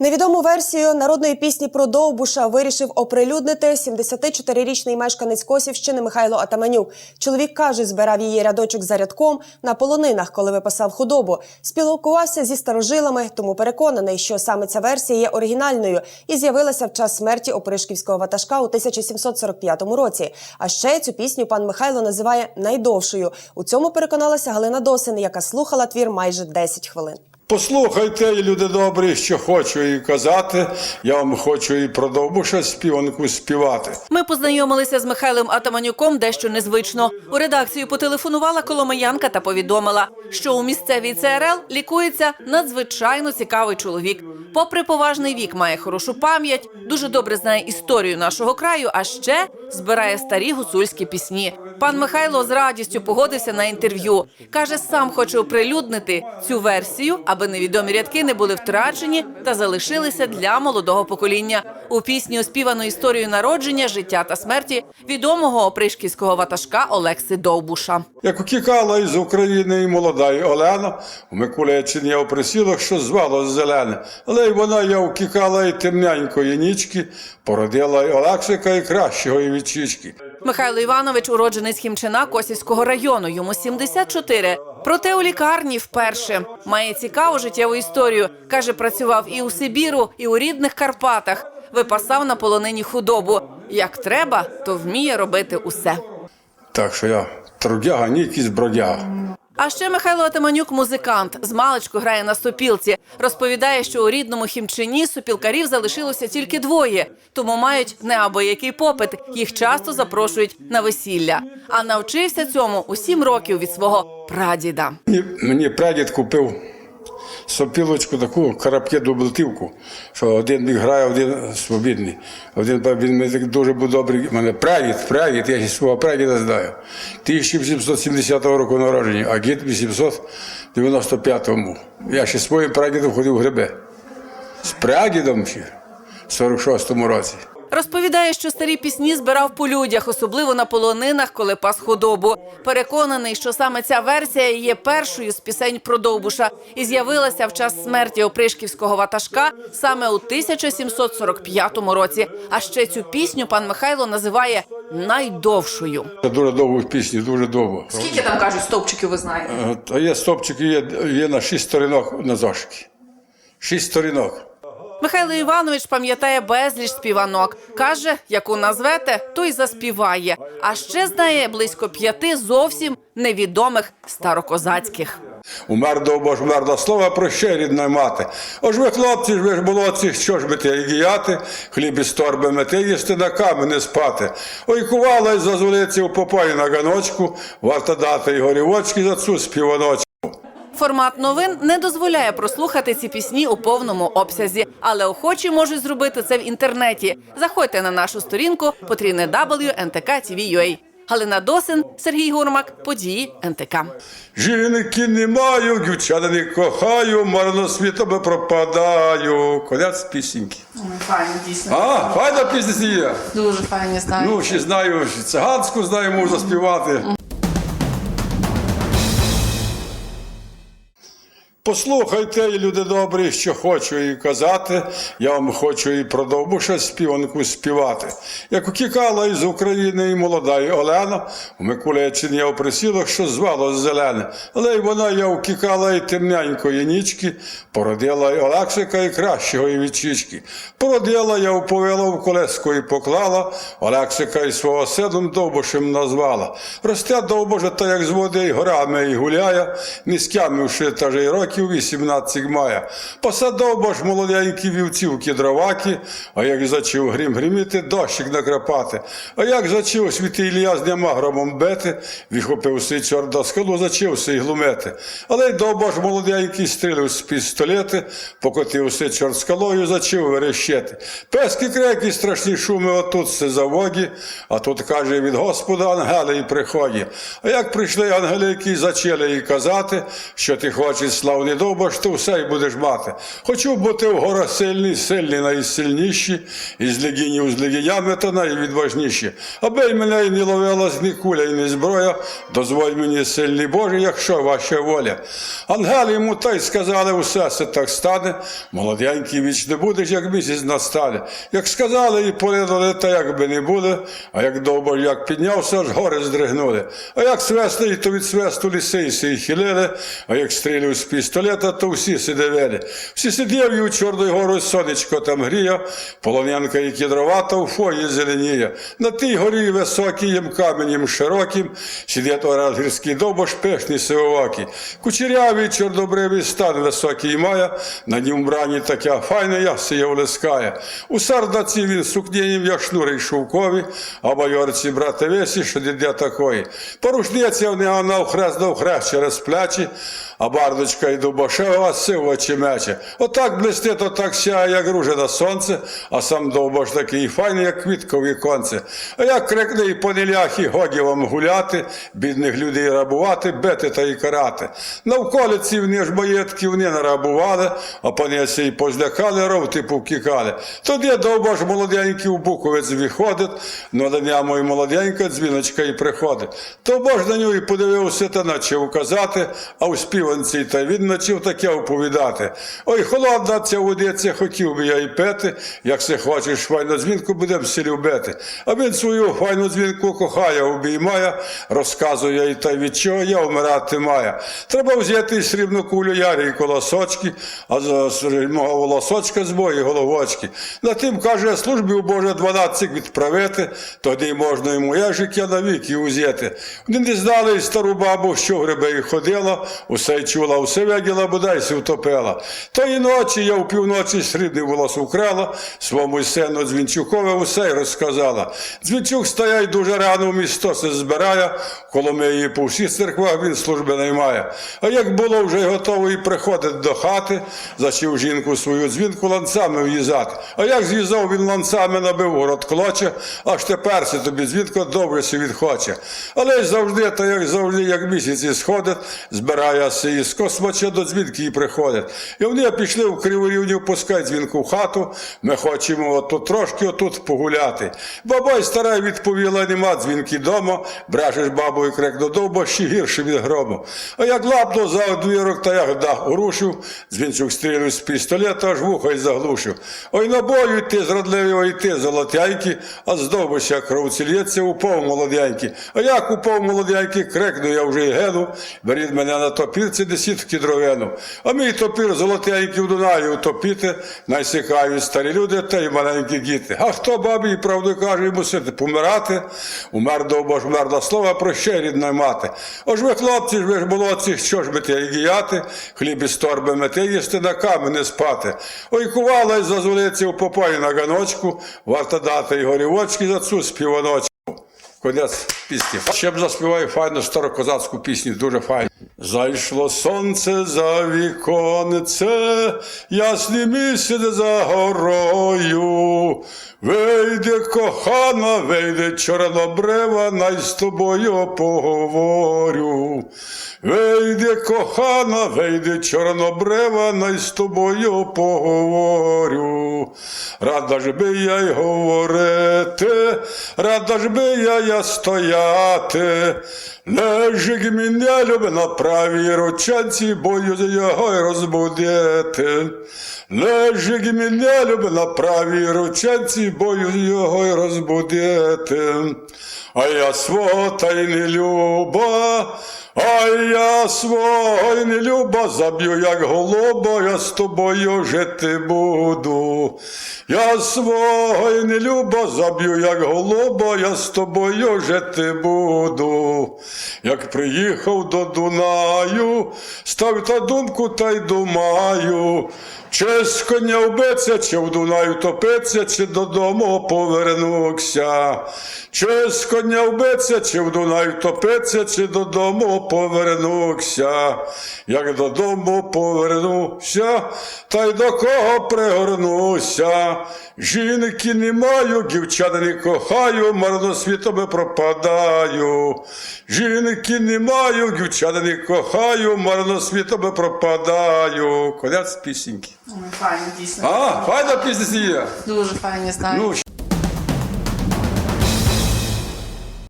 Невідому версію народної пісні про Довбуша вирішив оприлюднити 74-річний мешканець Косівщини Михайло Атаманюк. Чоловік каже, збирав її рядочок за рядком на полонинах, коли випасав худобу. Спілкувався зі старожилами, тому переконаний, що саме ця версія є оригінальною і з'явилася в час смерті опришківського ватажка у 1745 році. А ще цю пісню пан Михайло називає найдовшою. У цьому переконалася Галина Досин, яка слухала твір майже 10 хвилин. Послухайте, люди добрі, що хочу і казати. Я вам хочу і про Довбуша співанку співати. Ми познайомилися з Михайлом Атаманюком дещо незвично. У редакцію потелефонувала Коломиянка та повідомила, що у місцевій ЦРЛ лікується надзвичайно цікавий чоловік. Попри поважний вік, має хорошу пам'ять, дуже добре знає історію нашого краю, а ще збирає старі гуцульські пісні. Пан Михайло з радістю погодився на інтерв'ю. каже, сам хоче оприлюднити цю версію, аби невідомі рядки не були втрачені та залишилися для молодого покоління. У пісні оспівано історію народження, життя та смерті відомого опришківського ватажка Олекси Довбуша. Як утікала із України і молода і Олена, у Миколаївщині я у присілок, що звало зелене, але й вона я втікала і темненької нічки, породила й Олексика і кращого і вічічки. Михайло Іванович уроджений з Хімчина Косівського району. Йому 74. Проте у лікарні вперше має цікаву життєву історію. каже, працював і у Сибіру, і у рідних Карпатах. Випасав на полонині худобу. Як треба, то вміє робити усе. Так що я трудяга, ні якийсь бродяга. А ще Михайло Атаманюк музикант. З маличку грає на сопілці. Розповідає, що у рідному хімчині сопілкарів залишилося тільки двоє, тому мають неабиякий попит. Їх часто запрошують на весілля. А навчився цьому у сім років від свого прадіда. Мені, прадід купив сопілочку таку карап'є дублетівку, що один грає, один свобідний. Один він дуже був добрий. У мене прадід, прадід, я свого прадіда знаю. 1770 року народження, а гід 895-му. Я ще своїм прадідом ходив в гриби. З прадідом ще в 46-му році. Розповідає, що старі пісні збирав по людях, особливо на полонинах, коли пас худобу. Переконаний, що саме ця версія є першою з пісень про Довбуша і з'явилася в час смерті опришківського ватажка саме у 1745 році. А ще цю пісню пан Михайло називає найдовшою. Це дуже довго в пісні, дуже довго. Скільки там кажуть стовпчиків, ви знаєте? Е, Та є стопчики, є, є на шість сторінок на зошиті. Шість сторінок. Михайло Іванович пам'ятає безліч співанок. Каже, яку назвете, то й заспіває. А ще знає близько п'яти зовсім невідомих старокозацьких. Умер довбож, умер до слова, прощай, рідна мати. Ож ви, хлопці, ж ви ж молодці, що ж би те гіяти, хліб із торби мете, їсти на камені спати. Ой, кувала й зазволиці у попої на ганочку, варто дати й горівочки за цю співаночку. Формат новин не дозволяє прослухати ці пісні у повному обсязі, але охочі можуть зробити це в інтернеті. Заходьте на нашу сторінку potrійне.ntk.tv.ua. Галина Досин, Сергій Гурмак, події НТК. Жінки не маю, дівчата не кохаю, марно світом пропадаю. Конець пісеньки. Файно, дійсно. А, файна пісня. Дуже файні знаю. Ну, ще знаю, циганську знаю, можу заспівати. Послухайте, люди добрі, що хочу і казати. Я вам хочу і про Довбуша співанку співати. Як утікала із України і молода і Олена, у Миколаївщині я у присілок, що звало зелене, але й вона я втікала і темненької нічки, породила й Олексика і кращого і вічічки. Породила я вповела в колеску і поклала, Олексика і свого сином Довбушем назвала. Росте Довбуша, та як з води й горами і гуляє, низьками вшита же й років 18 має. Посад Довбуш молоденькі вівцівки дроваки, а як зачив грім гриміти, дощик накрапати. А як зачив святий Ілля з дняма громом си чорт до скалу, зачився й глумити. Але й Довбуш молоденький стрілив з пістолети, покотився чорт скалою, зачив верещити. Пески креки, страшні шуми, отут все заводі, а тут каже від Господа ангели приході. А як прийшли ангели, які зачали їй казати, що ти хочеш славний справді довбаш, то все й будеш мати. Хочу бути в горах сильний, сильні найсильніші, і з легінів з легінями то найвідважніші. Аби й мене й не ловилась ні куля, і ні зброя, дозволь мені сильний Боже, якщо ваша воля. Ангели йому та й сказали, усе все так стане, молоденький віч не будеш, як місяць настане. Як сказали і полинули, та як би не були, а як довбар як піднявся, аж гори здригнули. А як свесли, то від свесту ліси і хилили, а як стрілів з пістолета, то всі си. Всі сидів і у Чорної гору сонечко там гріє, полонянка і кідровата у фої зеленіє. На тій горі високій, їм каменем широким, сидять орел гірський довбош пишний сивовакий. Кучерявий чорнобривий стан високий має, на нім брані така файна, як сіє лискає. У сардаці він сукнєнім, як шнури шовкові, а байорці брати весі, що дідя такої. Порушниця в нього навхрест навхрест через плечі, а бардочка й дубошева сива чи мече. Отак блистить, отак сяє, як руже на сонце, а сам довбош такий файний, як квітка в віконце. А як крикне і по неляхі, годі вам гуляти, бідних людей рабувати, бити та й карати. Навколиці вони ж маєтків не нарабували, а панеці й позлякали, ровти повкікали. Тоді довбош молоденький у буковець виходить, но до дня мой молоденька дзвіночка і приходить. Бож на нього і подивився та начав казати, а у співанці та він начав таке оповідати. Ой, холодна ця водиця, хотів би я й пити, як се хочеш файну дзвінку, будем всі любити. А він свою файну дзвінку кохає, обіймає, розказує і та від чого я вмирати має. Треба взяти срібну кулю ярі і колосочки, а за мого волосочка з бої головочки. На тим каже, службі у Боже 12 відправити, тоді можна йому я навіки узяти. Вони не знали й стару бабу, що в гриби ходила, усе й чула, усе виділа, бодай се втопила. Тої ночі я в півночі срібний волос украла, своєму сину Дзвінчукове усе й розказала. Дзвінчук стояй дуже рано в місто се збирає, коло миї по всіх церквах він служби наймає. А як було вже й готовий приходить до хати, зачив жінку свою дзвінку ланцами в'їзати. А як зв'язав він ланцами набив город клоче, аж тепер се тобі дзвінко добре сі відхоче. Але завжди, та як завжди, як місяці сходить, збирає се із космоча до дзвінки і приходить. І вони пішли в криворівню, пускай дзвінку в хату, ми хочемо отут трошки отут погуляти. Баба й стара відповіла, нема дзвінки дома, брешеш бабою крик додому, ще гірше від грому. А як лапно за двірок, та як дах урушив, дзвінчук стрілив з пістолета, аж вухо й заглушив. Ой, на бою йти, зрадливі, ой ти, золотяньки, а здобища кров цільється, упав молоденький. А як упав молоденький, крикну я вже й гену, беріть мене на топірці десятки дровену. А мій топір золотенький в Дунаї утопіти, найсікають старі люди та й маленькі діти. А хто бабі і правду каже, йому сити помирати, умер довбо ж умер слова, прощай, рідна мати. Ож ви, хлопці, ж ви ж молодці, що ж би те й діяти, хліб із торби мете їсти, на камені спати. Ой, кувала й зазволиться у попої на ганочку, варто дати й горівочки за цю співаночку. Конець пісні. Ще б заспіваю файну старокозацьку пісню, дуже файну. Зайшло сонце за віконце, ясний місяць за горою. Вийде кохана, вийде чорнобрева, най з тобою поговорю. Вийде кохана, вийде чорнобрева, най з тобою поговорю. Рада ж би я й говорити, рада ж би я, я стояти. Лежик мене любе на правій ручанці, боюсь його розбудити. Лежик мене любе на правій ручанці, боюсь його розбудити. А я свого й не люба, а я свого й не люба, заб'ю, як голуба, я з тобою жити буду. Я свого й не люба, заб'ю, як голуба, я з тобою жити буду. Як приїхав до Дунаю, став та думку та й думаю. Чи з коня вбиться, чи в Дунаю топиться, чи додому повернуся. Чи з коня вбиться, чи в Дунаю топиться, чи додому повернуся. Як додому повернуся, та й до кого пригорнуся. Жінки не маю, дівчата не кохаю, марно світами пропадаю. Жінки не маю, дівчата не кохаю, марно світом пропадаю. Конець пісеньки. Ой, Файно, дійсно. А, файна пісня. Дуже файні знаю. Ну,